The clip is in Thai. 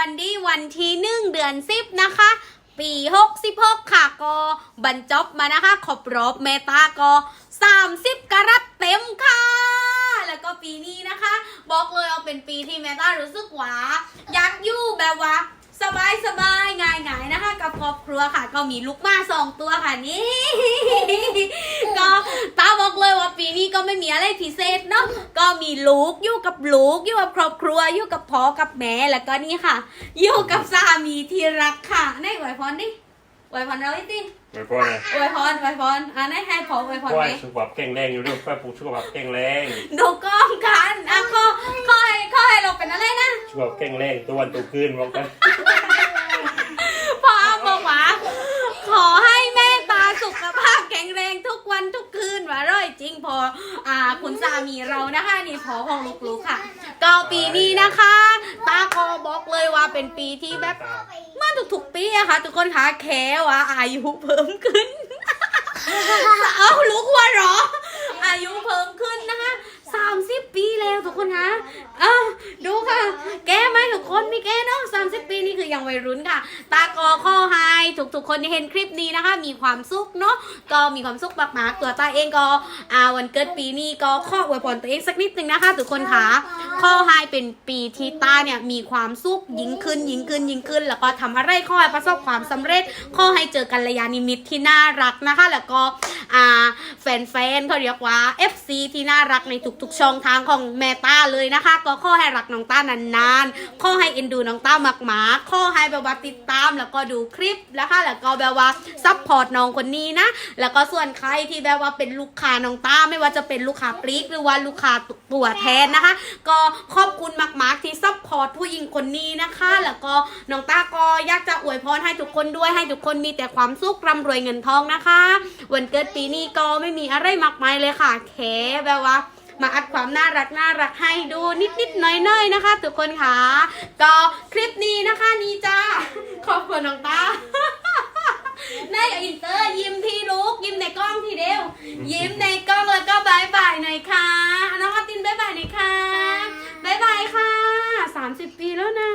วันดีวันที่หนึ่งเดือนสิบนะคะ ปี66ค่ะก็บรรจบมานะคะขอบรอบเมตาก็30กรัตเต็มค่ะ แล้วก็ปีนี้นะคะ บอกเลยเอาเป็นปีที่เมตารู้สึกว่าอยากอยู่แบบว่าสบายสบายง่ายๆนะคะ กับครอบครัวค่ะ ก็มีลูกมาสองตัวค่ะนี่ ก็ตาบอกเลยว่าปีนี้ ก็ไม่มีอะไรพิเศษเนาะก็มีลูกอยู่กับลูกอยู่กับครอบครัวอยู่กับพ่อกับแม่แล้วก็นี่ค่ะ อยู่กับสามีที่รักค่ะในไหวพรดิไหวพรเราไอ้ติไม่พอนะไหวพรไหวพรอะในให้พอไหวพรเพราะไหว่ามสุขภาพแข็งแรงอยู่ด้วยป้าปูสุขภาพแข็งแรงดูกล้องกันอะข้อข้อให้ข้อให้เราเป็นอะไรนะสุขภาพแข็งแรงตัววันตัวคืนมองกันพ่อบอกว่าขอให้แม่ตาสุขภาพแข็งแรงทุกวันทุก คืนว่าร้อยจริงพออ่าคุณสามีเรานะคะนี่พอของลูกๆค่ะก็ปีนี้นะคะ ตาคอบอกเลยว่าเป็นปีที่แบบมื่อทุกๆปีอะค่ะ ทุกคนคะแค่ว่าอายุเพิ่มขึ้น เอาลูกหัวเหรอ อายุเพิ่มขึ้นนะคะ30 ปีแล้วทุกคนคะเอ้าดูค่ะ แก้ไหมทุกคนมีแก้เนาะ30 ปีนี่คือ ยังวัยรุ่นค่ะ ตากอข้อไฮทุกๆคนที่เห็นคลิปนี้นะคะ มีความสุขเนาะก็มีความสุขมากๆตัวตาเองก็อ่าวันเกิดปีนี้ก็ข้ออวยพรตัวเองสักนิดนึงนะคะทุกคนค่ะข้อไฮเป็นปีที่ตาเนี่ยมีความสุขยิ่งขึ้นยิ่งขึ้นยิ่งขึ้น แล้วก็ทำอะไรข้อให้ประสบความสำเร็จ ข้อให้เจอกัลยาณมิตที่น่ารักนะคะ แล้วก็ อ่า แฟนๆเขาเรียกว่า FC ที่น่ารักในทุกๆช่องทางของแม่ต้าเลยนะคะ ก็ข้อให้รักน้องต้านานๆข้อให้เอ็นดูน้องต้ามากมาข้อให้แบบว่าติดตามแล้วก็ดูคลิปนะคะแล้วก็แบบว่าซัพพอร์ตน้องคนนี้นะ แล้วก็ส่วนใครที่แบบว่าเป็นลูกค้าน้องต้าไม่ว่าจะเป็นลูกค้าปลีกหรือว่าลูกค้าตัวแทนนะคะ ก็ขอบคุณมากๆที่ซัพพอร์ตผู้หญิงคนนี้นะคะ แล้วก็น้องต้าก็อยากจะอวยพรให้ทุกคนด้วยให้ทุกคนมีแต่ความสุขร่ำรวยเงินทองนะคะ วันเกิดปีนี้ก็ไม่มีอะไรมากมายเลยค่ะแค่แบบว่า มาอัดความน่ารักน่ารักให้ดูนิดนิดๆหน้อยน้อยๆนะคะ ทุกคนค่ะ ก็คลิปนี้นะคะนี่จ้าขอบคุณน้องตาในอินเตอร์ยิ้มที่ลูกยิ้มในกล้องทีเดียว ยิ้มในกล้องแล้วก็บายบายหน่อยค่ะน้องอาตินบายบายหน่อยค่ะบายบายค่ะ 30 ปีแล้วนะ